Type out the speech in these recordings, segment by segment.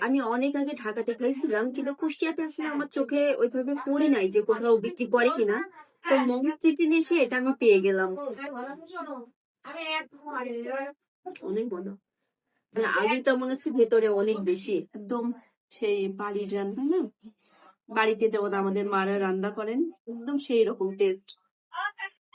আমি অনেক আগে ঢাকাতে খাইছিলাম কিন্তু কুষ্টিয়াতে আসলে আমার চোখে ওইভাবে পড়ে নাই যে কোথাও বিক্রি করে কিনা। তো মমস্তিতে এসে এটা আমি পেয়ে গেলাম। অনেক বড়। মানে আগেটা মনে হচ্ছে ভেতরে অনেক বেশি। একদম সেই বাড়ির রান্না, না? বাড়িতে যেমন আমাদের মারা রান্না করেন, একদম সেই রকম টেস্ট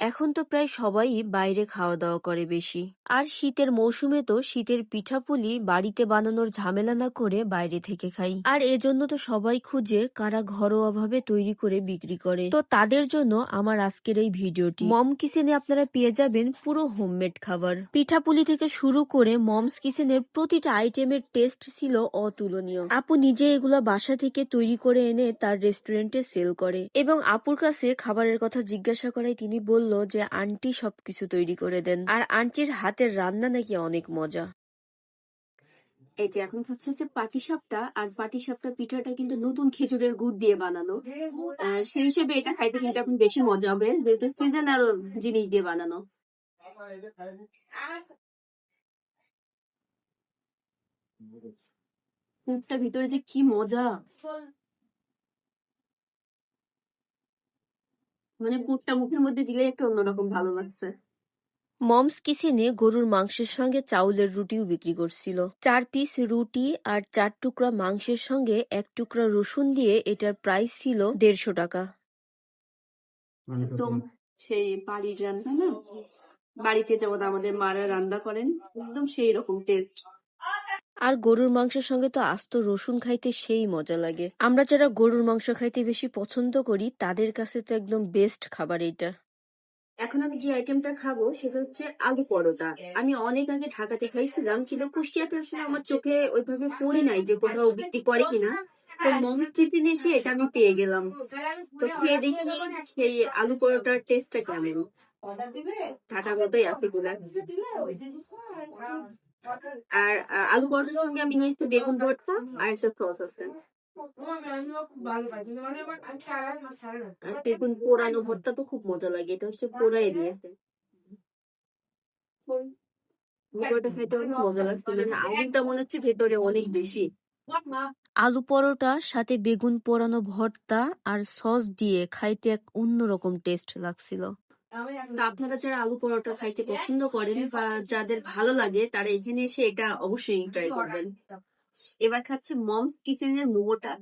এখন তো প্রায় সবাই বাইরে খাওয়া দাওয়া করে বেশি। আর শীতের মৌসুমে তো শীতের পিঠাপুলি বাড়িতে বানানোর ঝামেলা না করে বাইরে থেকে খাই। আর এজন্য তো সবাই খুঁজে কারা ঘরোয়াভাবে তৈরি করে বিক্রি করে। তো তাদের জন্য আমার আজকের এই ভিডিওটি। মম কিচেনে আপনারা পেয়ে যাবেন পুরো হোমমেড খাবার। পিঠাপুলি থেকে শুরু করে মমস কিচেনের প্রতিটা আইটেমের টেস্ট ছিল অতুলনীয়। আপু নিজে এগুলা বাসা থেকে তৈরি করে এনে তার রেস্টুরেন্টে সেল করে। এবং আপুর কাছে খাবারের কথা জিজ্ঞাসা করায় তিনি বলল যে আন্টি সবকিছু তৈরি করে দেন। আর আন্টির হাতের রান্না নাকি অনেক মজা। এই যে এখন হচ্ছে হচ্ছে পাটিসাপটা আর পাটিসাপটা পিঠাটা কিন্তু নতুন খেজুরের গুড় দিয়ে বানানো। সেই হিসেবে এটা খাইতে কিন্তু এখন বেশি মজা হবে, যেহেতু সিজনাল জিনিস দিয়ে বানানো। ভিতরে যে কি মজা। মানে পুরটা মুখের মধ্যে দিলে একটু অন্যরকম ভালো লাগছে। মমস কিচেনে গরুর মাংসের সঙ্গে চাউলের রুটিও বিক্রি করছিল। চার পিস রুটি আর চার টুকরা মাংসের সঙ্গে এক টুকরা রসুন দিয়ে এটার প্রাইস ছিল দেড়শো টাকা। একদম সেই বাড়ির রান্না না? বাড়িতে যেমন আমাদের মারা রান্না করেন একদম সেই রকম টেস্ট আর গরুর মাংসের সঙ্গে তো আস্ত রসুন খাইতে সেই মজা লাগে। আমরা যারা গরুর মাংস খাইতে বেশি পছন্দ করি, তাদের কাছে তো একদম বেস্ট খাবার এটা এখন আমি যে আইটেমটা খাব, সেটা হচ্ছে আলু পরোটা। আমি অনেক আগে ঢাকাতে খাইছিলাম, কিন্তু কুষ্টিয়াতে আসলে আমার চোখে ওইভাবে পড়ে নাই যে কোথাও বিক্রি করে কিনা। তো মমস্তিতে এসে এটা আমি পেয়ে গেলাম। তো খেয়ে দেখি সেই আলু পরোটার টেস্টটা কেমন। ঢাকার মতোই আছে গুলা আর আলু পরোটার সঙ্গে আমি নিয়েছি বেগুন ভর্তা আর একটা সস আছে। বেগুন পোড়ানো ভর্তা তো খুব মজা লাগে, এটা হচ্ছে পোড়াই দিয়েছে মানে মনে হচ্ছে ভেতরে অনেক বেশি। আলু পরোটা সাথে বেগুন পোড়ানো ভর্তা আর সস দিয়ে খাইতে এক অন্যরকম টেস্ট লাগছিল। আপনারা যারা আলু পরোটা খাইতে পছন্দ করেন বা যাদের ভালো লাগে তারা এখানে এসে এটা অবশ্যই ট্রাই করবেন। এবার খাচ্ছে মমস কিচেনের মোমোটা।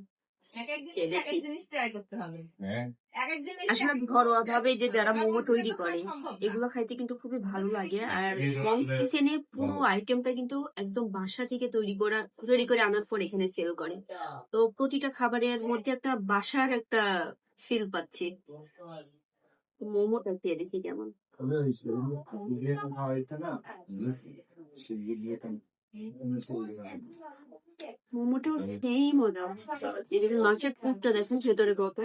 আসলে ঘরোয়া ভাবে যে যারা মোমো তৈরি করে এগুলো খাইতে কিন্তু খুবই ভালো লাগে। আর মমস কিচেনে পুরো আইটেমটা কিন্তু একদম বাসা থেকে তৈরি করা তৈরি করে আনার পর এখানে সেল করে। তো প্রতিটা খাবারের মধ্যে একটা বাসার একটা ফিল পাচ্ছি। মোমোটা খেয়ে দেখি কেমন। মোমোটাও সেই মজা। এদিকে মাছের পুরটা দেখুন ভেতরে কত।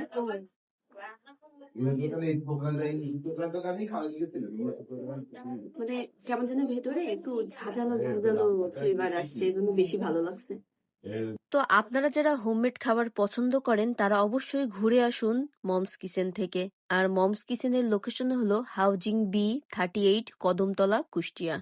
মানে কেমন যেন ভেতরে একটু ঝাঁঝালো ঝাঁঝালো ফ্লেভার আসছে এজন্য বেশি ভালো লাগছে। তো আপনারা যারা হোমমেড খাবার পছন্দ করেন, তারা অবশ্যই ঘুরে আসুন মমস কিচেন থেকে। আর মমস কিচেনের লোকেশন হলো housing B thirty eight Kadamtala Kushtia.